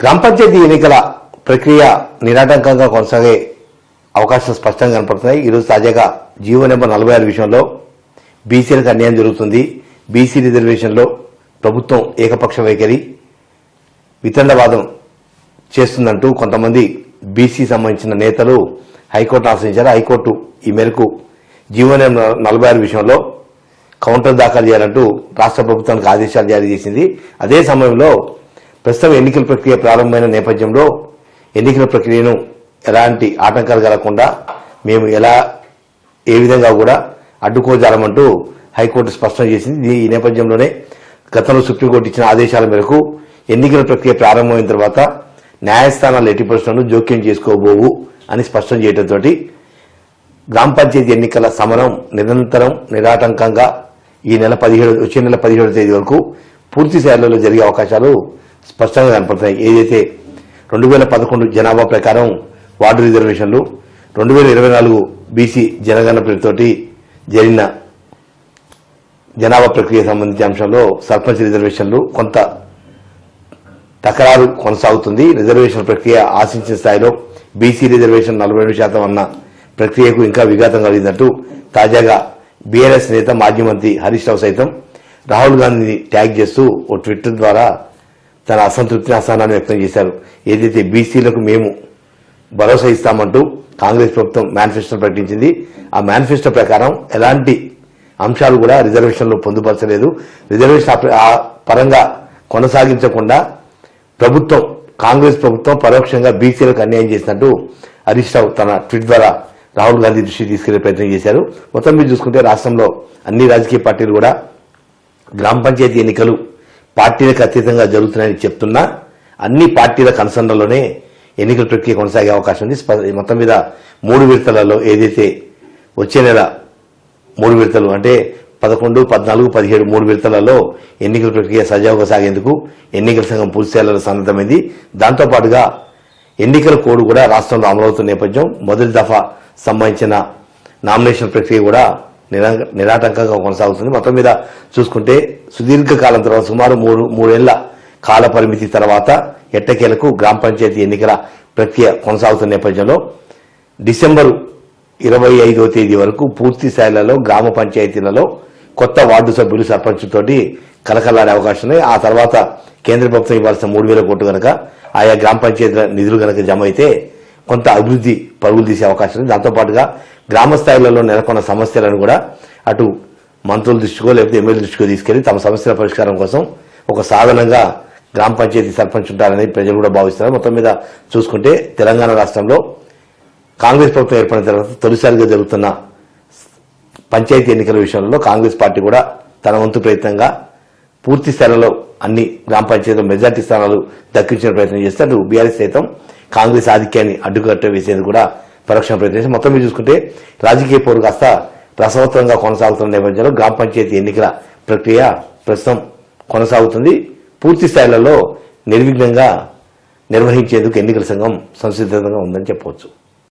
గ్రామ పంచాయతీ ఎన్నికల ప్రక్రియ నిరాటంకంగా కొనసాగే అవకాశాలు స్పష్టంగా కనపడుతున్నాయి. ఈరోజు తాజాగా జీవో నెంబర్ నలభై ఆరు విషయంలో బీసీలకు అన్యాయం జరుగుతుంది. బీసీ రిజర్వేషన్లో ప్రభుత్వం ఏకపక్ష వైఖరి వితండవాదం చేస్తుందంటూ కొంతమంది బీసీ సంబంధించిన నేతలు హైకోర్టును ఆశ్రయించారు. హైకోర్టు ఈ మేరకు జీవో నెంబర్ నలభై ఆరు విషయంలో కౌంటర్ దాఖలు చేయాలంటూ రాష్ట్ర ప్రభుత్వానికి ఆదేశాలు జారీ చేసింది. అదే సమయంలో ప్రస్తుతం ఎన్నికల ప్రక్రియ ప్రారంభమైన నేపథ్యంలో ఎన్నికల ప్రక్రియను ఎలాంటి ఆటంకాలు కలగకుండా మేము ఎలా ఏ విధంగా కూడా అడ్డుకోజాలమంటూ హైకోర్టు స్పష్టం చేసింది. ఈ నేపథ్యంలోనే గతంలో సుప్రీంకోర్టు ఇచ్చిన ఆదేశాల మేరకు ఎన్నికల ప్రక్రియ ప్రారంభమైన తర్వాత న్యాయస్థానాలు ఎట్టి ప్రశ్నలను జోక్యం చేసుకోబోవు అని స్పష్టం చేయడంతో గ్రామ పంచాయతీ ఎన్నికల సమరం నిరంతరం నిరాటంకంగా ఈ నెల పదిహేడు వచ్చే నెల పదిహేడో తేదీ వరకు పూర్తి స్థాయిలో జరిగే అవకాశాలు స్పష్టంగా కనపడతాయి ఏదైతే రెండు వేల పదకొండు జనాభా ప్రకారం వార్డు రిజర్వేషన్లు రెండు వేల ఇరవై నాలుగు బీసీ జనగణన పేరుతోటి జరిగిన జనాభా ప్రక్రియ సంబంధించిన అంశంలో సర్పంచ్ రిజర్వేషన్లు కొంత తకరారు కొనసాగుతుంది. రిజర్వేషన్ ప్రక్రియ ఆశించిన స్థాయిలో బీసీ రిజర్వేషన్ నలభై రెండు శాతం అన్న ప్రక్రియకు ఇంకా విఘాతం కలిగిందంటూ తాజాగా బీఆర్ఎస్ నేత మాజీ మంత్రి హరీష్ రావు సైతం రాహుల్ గాంధీని ట్యాగ్ చేస్తూ ఓ ట్విట్టర్ ద్వారా తన అసంతృప్తిని అసహనాన్ని వ్యక్తం చేశారు. ఏదైతే బీసీలకు మేము భరోసా ఇస్తామంటూ కాంగ్రెస్ ప్రభుత్వం మేనిఫెస్టో ప్రకటించింది ఆ మేనిఫెస్టో ప్రకారం ఎలాంటి అంశాలు కూడా రిజర్వేషన్లో పొందుపరచలేదు. రిజర్వేషన్ ఆ పరంగా కొనసాగించకుండా ప్రభుత్వం కాంగ్రెస్ ప్రభుత్వం పరోక్షంగా బీసీలకు అన్యాయం చేసినట్టు హరీష్ రావు తన ట్వీట్ ద్వారా రాహుల్ గాంధీ దృష్టికి తీసుకెళ్ళే ప్రయత్నం చేశారు. మొత్తం మీరు చూసుకుంటే రాష్ట్రంలో అన్ని రాజకీయ పార్టీలు కూడా గ్రామ పంచాయతీ ఎన్నికలు పార్టీలకు అతీతంగా జరుగుతున్నాయని చెప్తున్నా అన్ని పార్టీల కన్సర్న్లలోనే ఎన్నికల ప్రక్రియ కొనసాగే అవకాశం ఉంది. మొత్తం మీద మూడు విడతలలో ఏదైతే వచ్చే నెల మూడు విడతలు అంటే పదకొండు పద్నాలుగు పదిహేడు మూడు విడతలలో ఎన్నికల ప్రక్రియ సజావుగా సాగేందుకు ఎన్నికల సంఘం పూర్తి స్థాయిలో దాంతోపాటుగా ఎన్నికల కోడ్ కూడా రాష్ట్రంలో అమలవుతున్న నేపథ్యం మొదటి దఫా సంబంధించిన నామినేషన్ ప్రక్రియ కూడా నిరా- నిరాటంకంగా కొనసాగుతుంది. మొత్తం మీద చూసుకుంటే సుదీర్ఘకాలం తర్వాత సుమారు మూడు మూడేళ్ళ కాల పరిమితి తర్వాత ఎట్టకేలకు గ్రామ పంచాయతీ ఎన్నికల ప్రక్రియ కొనసాగుతున్న నేపథ్యంలో డిసెంబరు ఇరవై ఐదో తేదీ వరకు పూర్తి స్థాయిలలో గ్రామ పంచాయతీలలో కొత్త వార్డు సభ్యులు సర్పంచ్ తోటి కలకలాడే అవకాశం ఉన్నాయి. ఆ తర్వాత కేంద్ర ప్రభుత్వం ఇవ్వాల్సిన మూడు వేల కోట్లు గనక ఆయా గ్రామ పంచాయతీల నిధులు గనక జమ అయితే కొంత అభివృద్ధి పరుగులు తీసే అవకాశం ఉంది. దాంతోపాటుగా గ్రామ స్థాయిలలో నెలకొన్న సమస్యలను కూడా అటు మంత్రుల దృష్టికో లేకపోతే ఎమ్మెల్యే దృష్టికో తీసుకెళ్ళి తమ సమస్యల పరిష్కారం కోసం ఒక సాధనంగా గ్రామ పంచాయతీ సర్పంచ్ ఉంటారని ప్రజలు కూడా భావిస్తున్నారు. మొత్తం మీద చూసుకుంటే తెలంగాణ రాష్ట్రంలో కాంగ్రెస్ ప్రభుత్వం ఏర్పడిన తర్వాత తొలిసారిగా జరుగుతున్న పంచాయతీ ఎన్నికల విషయంలో కాంగ్రెస్ పార్టీ కూడా తన వంతు ప్రయత్నంగా పూర్తి స్థాయిలో అన్ని గ్రామ పంచాయతీలో మెజార్టీ స్థానాలు దక్కించిన ప్రయత్నం చేస్తే అటు బీఆర్ఎస్ సైతం కాంగ్రెస్ ఆధిక్యాన్ని అడ్డుకట్ట వేసేందుకు కూడా పరోక్ష ప్రయత్నించి మొత్తం మీద చూసుకుంటే రాజకీయ పోరు కాస్త ప్రసవత్వంగా కొనసాగుతున్న నేపథ్యంలో గ్రామ పంచాయతీ ఎన్నికల ప్రక్రియ ప్రస్తుతం కొనసాగుతుంది. పూర్తి స్థాయిలలో నిర్విఘ్నంగా నిర్వహించేందుకు ఎన్నికల సంఘం సంసిద్ధంగా ఉందని చెప్పవచ్చు.